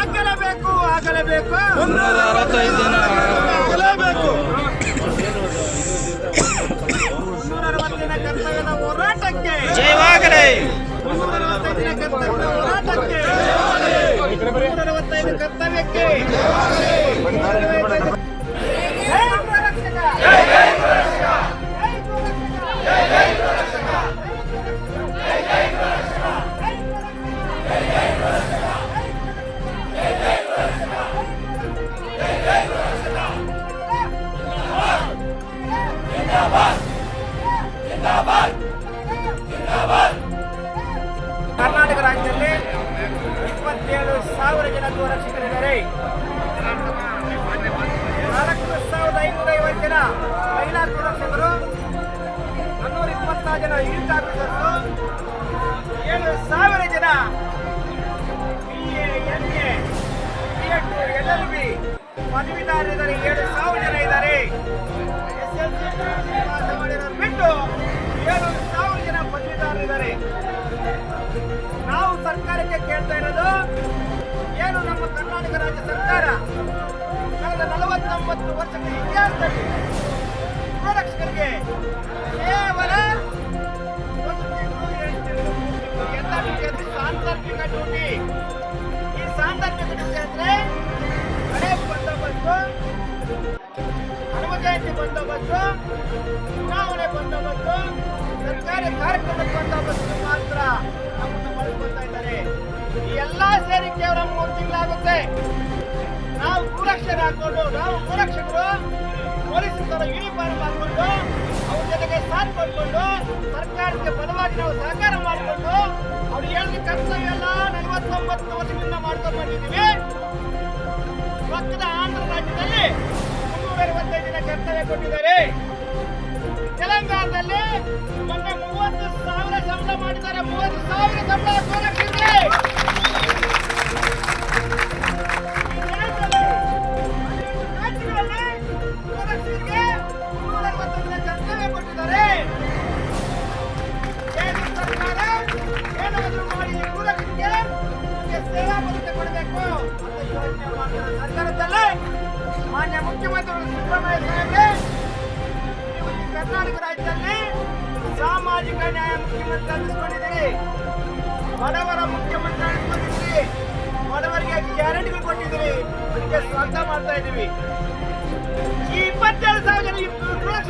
ಆಗಲೇಬೇಕು ಆಗಲೇಬೇಕು. ಮುನ್ನೂರ ಅರವತ್ತೈದು ದಿನ ಆಗಲೇಬೇಕು. ಮುನ್ನೂರ ಅರವತ್ತಿನ ಕರ್ತವ್ಯದ ಹೋರಾಟಕ್ಕೆ. ಜಯವಾಗಲಿ ಮುನ್ನೂರ ದಿನ ಕರ್ತವ್ಯದ ಹೋರಾಟಕ್ಕೆ. ಮುನ್ನೂರ ಅರವತ್ತೈದು ಕರ್ತವ್ಯಕ್ಕೆ. ನಾಲ್ಕು ಸಾವಿರದ ಐನೂರ ಐವತ್ತು ಜನ ಮಹಿಳಾ ಗೋರಕ್ಷಕರು ನನ್ನೂರ ಇಪ್ಪತ್ತಾರು ಜನ ಯೂತ್ ಆಫೀಸರ್ಸು ಏಳು ಸಾವಿರ ಜನ B A M A B Ed L L B ಪದವೀಧರರಿದ್ದಾರೆ. ಏಳು ಸಾವಿರ ಜನ ಇದ್ದಾರೆ. ಎಸ್ ಎಲ್ ಸಿ ಪಾಸ್ ಬಿಟ್ಟು ಏಳು ಸಾವಿರ ಜನ ಪದವೀಧರರಿದ್ದಾರೆ. ನಾವು ಸರ್ಕಾರಕ್ಕೆ ಕೇಳ್ತಾ ಇರೋದು ಏನು ನಮ್ಮ ಕರ್ನಾಟಕ ರಾಜ್ಯ ಸರ್ಕಾರ ಕಳೆದ ನಲವತ್ತೊಂಬತ್ತು ವರ್ಷಗಳ ಇತಿಹಾಸದಲ್ಲಿ ಗೋರಕ್ಷಕರಿಗೆ ಕೇವಲ ಸಾಂದರ್ಭಿಕ ಡ್ಯೂಟಿ. ಈ ಸಾಂದರ್ಭಿಕ ಡ್ಯೂಟಿ ಅಂದ್ರೆ ಹಳೆ ಬಂದೋಬಸ್ತು ಹನುಮ ಜಯಂತಿ ಬಂದೋಬಸ್ತು, ಚುನಾವಣೆ ಬಂದೋಬಸ್ತು, ಸರ್ಕಾರಿ ಕಾರ್ಯಕ್ರಮದ ಬಂದೋಬಸ್ತು ಮಾತ್ರ. ಎಲ್ಲಾ ಸೇರಿ ಕೇವಲ ಮೂರು ತಿಂಗಳಾಗುತ್ತೆ. ನಾವು ಗುರಕ್ಷರ ಹಾಕೊಂಡು ನಾವು ಗುರಕ್ಷಕರು ಪೊಲೀಸರ ಯೂನಿಫಾರ್ಮ್ ಹಾಕೊಂಡು, ಅವ್ರ ಜೊತೆಗೆ ಸಾಥ್ ಪಡ್ಕೊಂಡು ಸರ್ಕಾರಕ್ಕೆ ಬಲವಾಗಿ ನಾವು ಸಹಕಾರ ಮಾಡಿಕೊಂಡು, ಅವ್ರು ಹೇಳಿದ ಕರ್ತವ್ಯ ಎಲ್ಲ ನಲವತ್ತೊಂಬತ್ತು ವರ್ಷದಿಂದ ಮಾಡ್ಕೊಂಡು ಬಂದಿದ್ದೀವಿ. ಪಕ್ಕದ ಆಂಧ್ರ ರಾಜ್ಯದಲ್ಲಿ ಮುನ್ನೂರ ಅರವತ್ತೈದು ದಿನ ಕರ್ತವ್ಯ ಕೊಟ್ಟಿದ್ದಾರೆ. ತೆಲಂಗಾಣದಲ್ಲಿ ಮೊನ್ನೆ ಸಾವಿರ ಸಂಬಳ ಮಾಡಿದ್ದಾರೆ. ಮೂವತ್ತು ಸಾವಿರ ಸಂಬಳ ಗೋರಕ್ಷಕರಿಗೆ ಈ ಮಾನ್ಯ ಹದಿನೆಂಟು ರಾಜ್ಯಗಳಲ್ಲಿ ಗೋರಕ್ಷಕರಿಗೆ ಸಾಮಾಜಿಕ ನ್ಯಾಯ ಮುಖ್ಯಮಂತ್ರಿ ಅನ್ನಿಸ್ಕೊಂಡಿದ್ದೀರಿ ಬಡವರ ಮುಖ್ಯಮಂತ್ರಿ ಅನ್ನಿಸ್ಕೊಂಡಿದ್ದೀರಿ ಬಡವರಿಗೆ ಗ್ಯಾರಂಟಿಗಳು ಕೊಟ್ಟಿದ್ದೀರಿ. ಅದಕ್ಕೆ ಸ್ವಾಗತ ಮಾಡ್ತಾ ಇದ್ದೀವಿ. ಈ ಇಪ್ಪತ್ತೇಳು ಸಾವಿರ ಇಪ್ಪತ್ತು ಸುರಕ್ಷಿತರ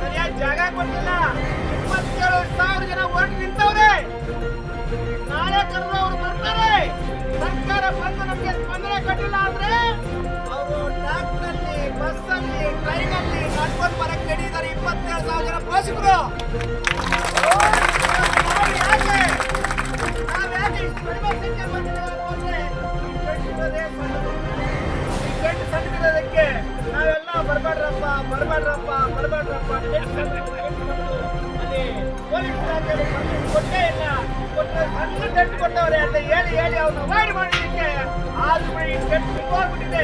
ಸರಿಯಾಗಿ ಜಾಗ ಕೊಟ್ಟಿಲ್ಲ. ಇಪ್ಪತ್ತೇಳು ಸಾವಿರ ಜನ ಹೊರಟು ನಿಂತವ್ರೆ. ನಾಳೆ ಕರೆದು ಬರ್ತಾರೆ. ಸರ್ಕಾರ ಬಂದು ನಮಗೆ ಸ್ಪಂದನೆ ಕೊಟ್ಟಿಲ್ಲ ಅಂದ್ರೆ ಅವರು ಟ್ರಾಕ್ಟರ್ಲಿ ಬಸ್ಸಲ್ಲಿ, ಟ್ರೈನಲ್ಲಿ ನಡ್ಕೊಂಡು ಬರಕ್ಕೆ ನಡೀತಾರೆ ಇಪ್ಪತ್ತೇಳು ಸಾವಿರ ಜನ ಪೋಷಕರು. ಬರಬೇಡ್ರಪ್ಪ ಬರಬೇಡ್ರಪ್ಪ ಬರಬೇಡ್ರಪ್ಪ ಅಲ್ಲಿ ಪೊಲೀಸ್ ಇಲಾಖೆಯಲ್ಲಿ permission ಕೊಟ್ಟೇ ಇಲ್ಲ ಕೊಟ್ಟರೆ ಸಣ್ಣ ಟೆಂಟ್ ಕೊಟ್ಟವ್ರೆ ಅಂತ ಹೇಳಿ ಹೇಳಿ ಅವ್ರನ್ನ ಅವಾಯ್ಡ್ ಮಾಡಿದ್ದಕ್ಕೆ ಆದ್ರೂ ಕೂಡ ಈ ಟೆಂಟ್ ಬಿಟ್ಟೋಗ್ಬಿಟ್ಟಿದೆ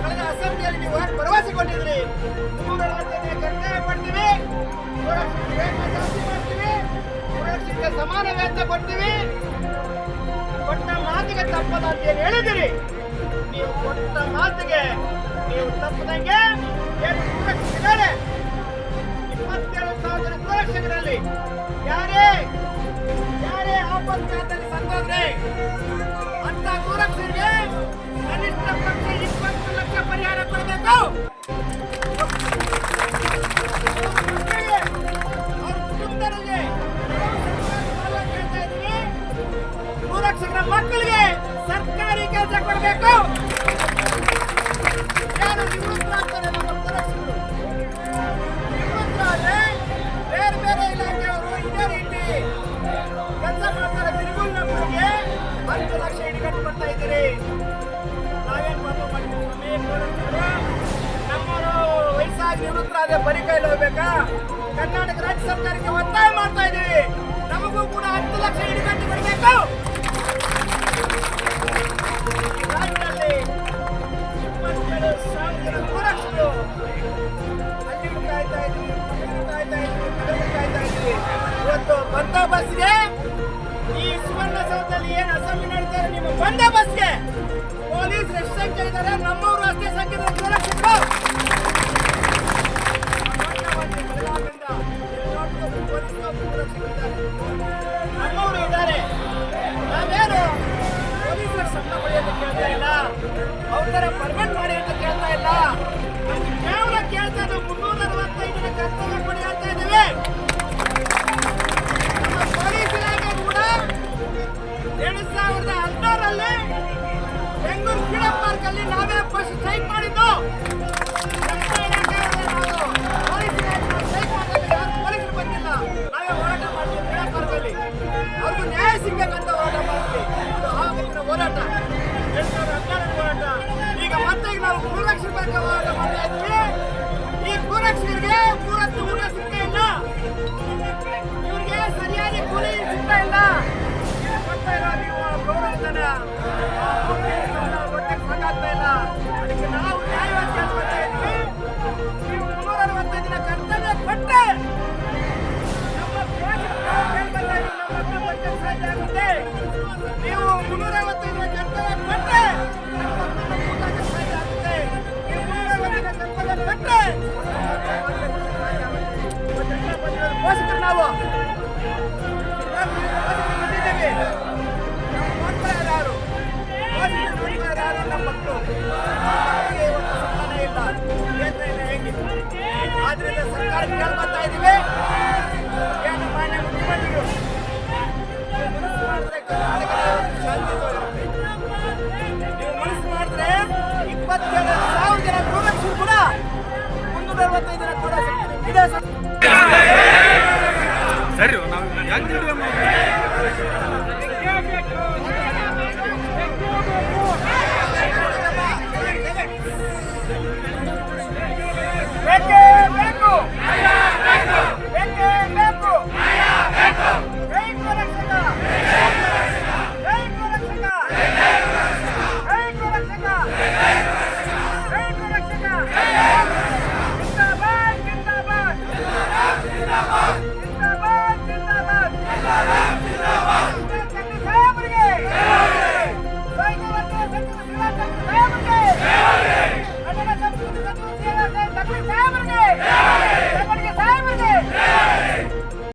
ಕಳೆದ ಅಸೆಂಬ್ಲಿಯಲ್ಲಿ ನೀವು ಏನು ಭರವಸೆ ಕೊಟ್ಟಿದ್ರಿ ಕರ್ತವ್ಯ ಮಾಡ್ತೀವಿ ಜಾಸ್ತಿ ಮಾಡ್ತೀವಿ ಸುರಕ್ಷಿತ ಸಮಾನ ವೇತನ ಕೊಡ್ತೀವಿ. ಕೊಟ್ಟ ಮಾತಿಗೆ ತಪ್ಪದ ಅಂತ ಏನು ಹೇಳಿದಿರಿ ನೀವು ಕೊಟ್ಟ ಮಾತಿಗೆ ನೀವು ತಪ್ಪದಂಗೆ ಏನು ಸುರಕ್ಷಿಸಿದ್ದಾರೆ ಇಪ್ಪತ್ತೇಳು ಸಾವಿರ ಸುರಕ್ಷಕರಲ್ಲಿ ಯಾರೇ ಯಾರೇ ಆಪತ್ಕಾಲದಲ್ಲಿ ಸಂತೋದ್ರೆ ಅಂತ ಸುರಕ್ಷರಿಗೆ ಹೋಗ್ಬೇಕಾದ್ರೆ ಬರಿ ಕೈಲಿ ಹೋಗ್ಬೇಕಾ ಕರ್ನಾಟಕ ರಾಜ್ಯ ಸರ್ಕಾರಕ್ಕೆ ಒತ್ತಾಯ ಮಾಡ್ತಾ ಇದ್ದೀವಿ. ನಮಗೂ ಕೂಡ ಹತ್ತು ಲಕ್ಷ ಹಿಡಿಗಟ್ಟು ಕೊಡಬೇಕು. now. ಬರ್ತಾ ಇದ್ದೀವಿ. ಮಾನ್ಯ ಮುಖ್ಯಮಂತ್ರಿಗಳು ನೀವು ಕೂಡ ಮುನ್ನೂರ ಇದೆ ಸರಿ. ನಾವು